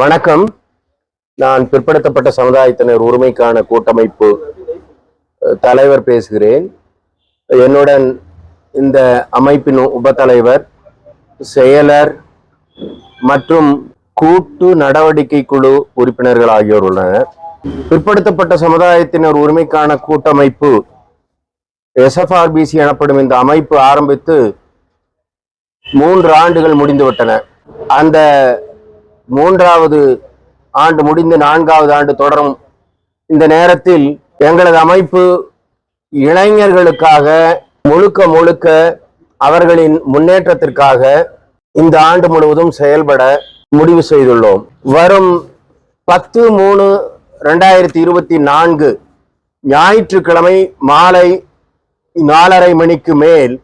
வணக்கம். நான் பிற்படுத்தப்பட்ட சமுதாயத்தினர் உரிமைக்கான கூட்டமைப்பு தலைவர் பேசுகிறேன். என்னுடன் இந்த அமைப்பின் உபத்தலைவர் செயலர் மற்றும் கூட்டு நடவடிக்கை குழு உறுப்பினர்கள் ஆகியோர் உள்ளனர். பிற்படுத்தப்பட்ட சமுதாயத்தினர் உரிமைக்கான கூட்டமைப்பு எஸ்எஃப்ஆர்பிசி எனப்படும் இந்த அமைப்பு ஆரம்பித்து மூன்று ஆண்டுகள் முடிந்துவிட்டன. அந்த மூன்றாவது ஆண்டு முடிந்து நான்காவது ஆண்டு தொடரும். இந்த நேரத்தில் எங்களது அமைப்பு இளைஞர்களுக்காக முழுக்க முழுக்க அவர்களின் முன்னேற்றத்திற்காக இந்த ஆண்டு முழுவதும் செயல்பட முடிவு செய்துள்ளோம். வரும் பத்து மூணு ரெண்டாயிரத்தி இருபத்தி நான்கு ஞாயிற்றுக்கிழமை மாலை நாலரை மணிக்கு மேல்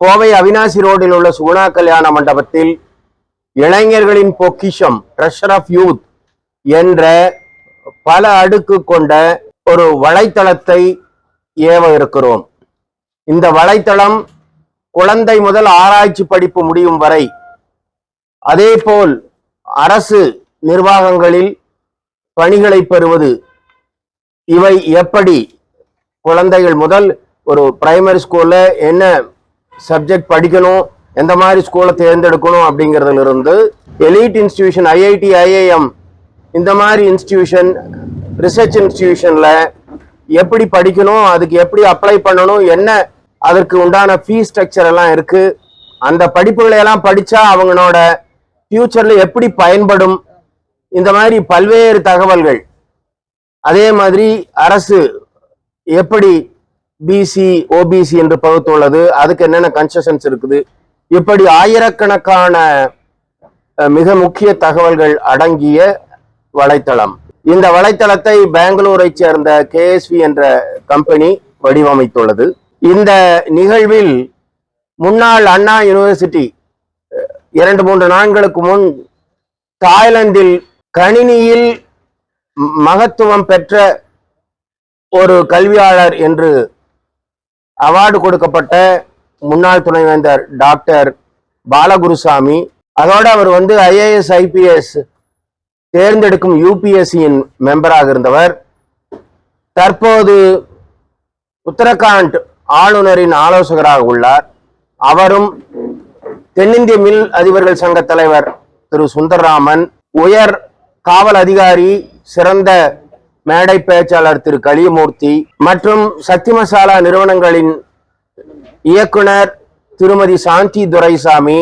கோவை அவினாசி ரோடில் உள்ள சுகுணா கல்யாண மண்டபத்தில் இளைஞர்களின் பொக்கிஷம் ட்ரெஷர் ஆஃப் யூத் என்ற பல அடுக்கு கொண்ட ஒரு வலைத்தளத்தை ஏவ இருக்கிறோம். இந்த வலைத்தளம் குழந்தை முதல் ஆராய்ச்சி படிப்பு முடியும் வரை அதேபோல் அரசு நிர்வாகங்களில் பணிகளை பெறுவது இவை எப்படி குழந்தைகள் முதல் ஒரு பிரைமரி ஸ்கூல்ல என்ன சப்ஜெக்ட் படிக்கணும் எந்த மாதிரி ஸ்கூலை தேர்ந்தெடுக்கணும் அப்படிங்கிறதுலேருந்து எலிட் இன்ஸ்டிடியூஷன் ஐஐடி ஐஐஎம் இந்த மாதிரி இன்ஸ்டிடியூஷன் ரிசர்ச் இன்ஸ்டியூஷனில் எப்படி படிக்கணும் அதுக்கு எப்படி அப்ளை பண்ணணும் என்ன அதற்கு உண்டான ஃபீஸ் ஸ்ட்ரக்சர் எல்லாம் இருக்குது அந்த படிப்புகளையெல்லாம் படித்தா அவங்களோட ஃப்யூச்சரில் எப்படி பயன்படும். இந்த மாதிரி பல்வேறு தகவல்கள். அதே மாதிரி அரசு எப்படி பிசி ஓபிசி என்று பகுத்துள்ளது. அதுக்கு என்னென்ன கன்செஷன்ஸ் இருக்குது. இப்படி ஆயிரக்கணக்கான மிக முக்கிய தகவல்கள் அடங்கிய வலைத்தளம். இந்த வலைத்தளத்தை பெங்களூரை சேர்ந்த கேஎஸ்வி என்ற கம்பெனி வடிவமைத்துள்ளது. இந்த நிகழ்வில் முன்னாள் அண்ணா யூனிவர்சிட்டி இரண்டு மூன்று நாட்களுக்கு முன் தாய்லாந்தில் கணினியில் மகத்துவம் பெற்ற ஒரு கல்வியாளர் என்று அவார்டு கொடுக்கப்பட்ட முன்னாள் துணைவேந்தர் டாக்டர் பாலகுருசாமி. அதோடு அவர் வந்து ஐஏஎஸ் ஐபிஎஸ் தேர்ந்தெடுக்கும் யூபிஎஸ்சியின் மெம்பராக இருந்தவர். தற்போது உத்தரகாண்ட் ஆளுநரின் ஆலோசகராக உள்ளார். அவரும் தென்னிந்திய மில் அதிபர்கள் சங்க தலைவர் திரு சுந்தரராமன் உயர் காவல் அதிகாரி சிறந்த மேடை பேச்சாளர் திரு கலியமூர்த்தி மற்றும் சக்தி மசாலா நிறுவனங்களின் இயக்குனர் திருமதி சாந்தி துரைசாமி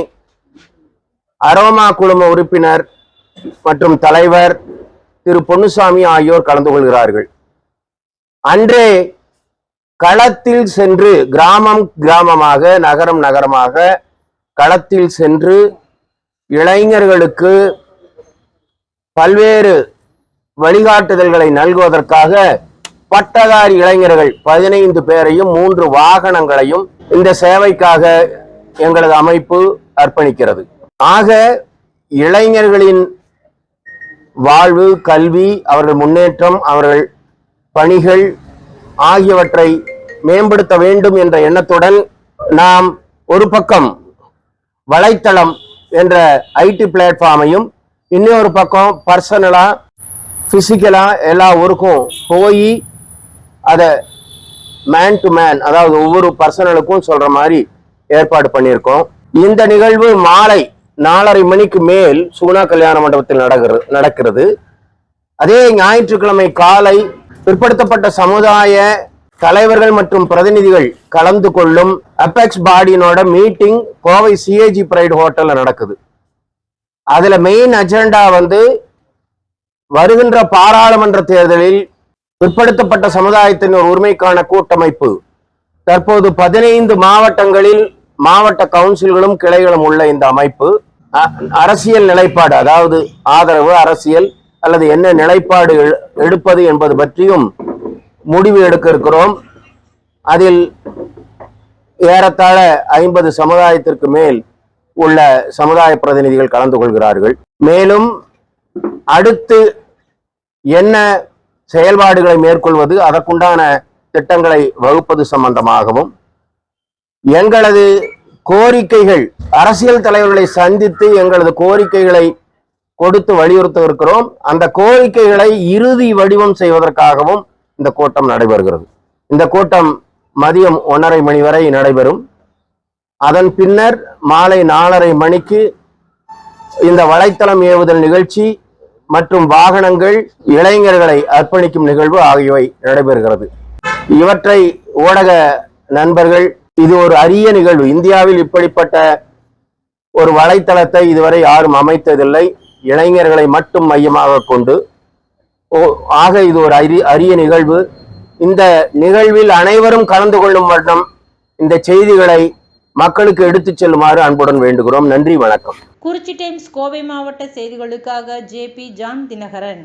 அரோமா குழும உறுப்பினர் மற்றும் தலைவர் திரு பொன்னுசாமி ஆகியோர் கலந்து கொள்கிறார்கள். அன்றே களத்தில் சென்று கிராமம் கிராமமாக நகரம் நகரமாக களத்தில் சென்று இளைஞர்களுக்கு பல்வேறு வழிகாட்டுதல்களை நல்குவதற்காக பட்டதாரி இளைஞர்கள் பதினைந்து பேரையும் மூன்று வாகனங்களையும் இந்த சேவைக்காக எங்களது அமைப்பு அர்ப்பணிக்கிறது. ஆக இளைஞர்களின் வாழ்வு கல்வி அவர்கள் முன்னேற்றம் அவர்கள் பணிகள் ஆகியவற்றை மேம்படுத்த வேண்டும் என்ற எண்ணத்துடன் நாம் ஒரு பக்கம் வலைத்தளம் என்ற ஐடி பிளாட்ஃபார்மையும் இன்னொரு பக்கம் பர்சனலாக ஃபிசிக்கலாக எல்லா ஊருக்கும் போய் அதை மேன் டு மேன் அதாவது ஒவ்வொரு பர்சனலுக்கும் சொல்ற மாதிரி ஏற்பாடு பண்ணியிருக்கோம். இந்த நிகழ்வு மாலை நாலரை மணிக்கு மேல் சுகுணா கல்யாண மண்டபத்தில் நடக்கிறது நடக்கிறது. அதே ஞாயிற்றுக்கிழமை காலை பிற்படுத்தப்பட்ட சமுதாய தலைவர்கள் மற்றும் பிரதிநிதிகள் கலந்து கொள்ளும் அபெக்ஸ் பாடியினோட மீட்டிங் கோவை சிஏஜி பிரைட் ஹோட்டல்ல நடக்குது. அதுல மெயின் அஜெண்டா வந்து வருகின்ற பாராளுமன்ற தேர்தலில் பிற்படுத்தப்பட்ட சமுதாயத்தின் ஒரு உரிமைக்கான கூட்டமைப்பு. தற்போது பதினைந்து மாவட்டங்களில் மாவட்ட கவுன்சில்களும் கிளைகளும் உள்ள இந்த அமைப்பு. அ- அரசியல் நிலைப்பாடு அதாவது ஆதரவு அரசியல் அல்லது என்ன நிலைப்பாடு எடுப்பது என்பது பற்றியும் முடிவு எடுக்க இருக்கிறோம். அதில் ஏறத்தாழ ஐம்பது சமுதாயத்திற்கு மேல் உள்ள சமுதாய பிரதிநிதிகள் கலந்து கொள்கிறார்கள். மேலும் அடுத்து என்ன செயல்பாடுகளை மேற்கொள்வது அதற்குண்டான திட்டங்களை வகுப்பது சம்பந்தமாகவும் எங்களது கோரிக்கைகள் அரசியல் தலைவர்களை சந்தித்து எங்களது கோரிக்கைகளை கொடுத்து வலியுறுத்தவிருக்கிறோம் அந்த கோரிக்கைகளை இறுதி வடிவம் செய்வதற்காகவும் இந்த கூட்டம் நடைபெறுகிறது. இந்த கூட்டம் மதியம் ஒன்றரை மணி வரை நடைபெறும். அதன் பின்னர் மாலை நாலரை மணிக்கு இந்த வலைத்தளம் ஏவுதல் நிகழ்ச்சி மற்றும் வாகனங்கள் இளைஞர்களை அர்ப்பணிக்கும் நிகழ்வு ஆகியவை நடைபெறுகிறது. இவற்றை ஊடக நண்பர்கள் இது ஒரு அரிய நிகழ்வு. இந்தியாவில் இப்படிப்பட்ட ஒரு வலைத்தளத்தை இதுவரை யாரும் அமைத்ததில்லை. இளைஞர்களை மட்டும் மையமாக கொண்டு. ஓ- ஆக இது ஒரு அரி அரிய நிகழ்வு. இந்த நிகழ்வில் அனைவரும் கலந்து கொள்ளும் வண்ணம் இந்த செய்திகளை மக்களுக்கு எடுத்துச் செல்லுமாறு அன்புடன் வேண்டுகிறோம். நன்றி வணக்கம். குறிச்சி டைம்ஸ் கோவை மாவட்ட செய்திகளுக்காக ஜே பி ஜான் தினகரன்.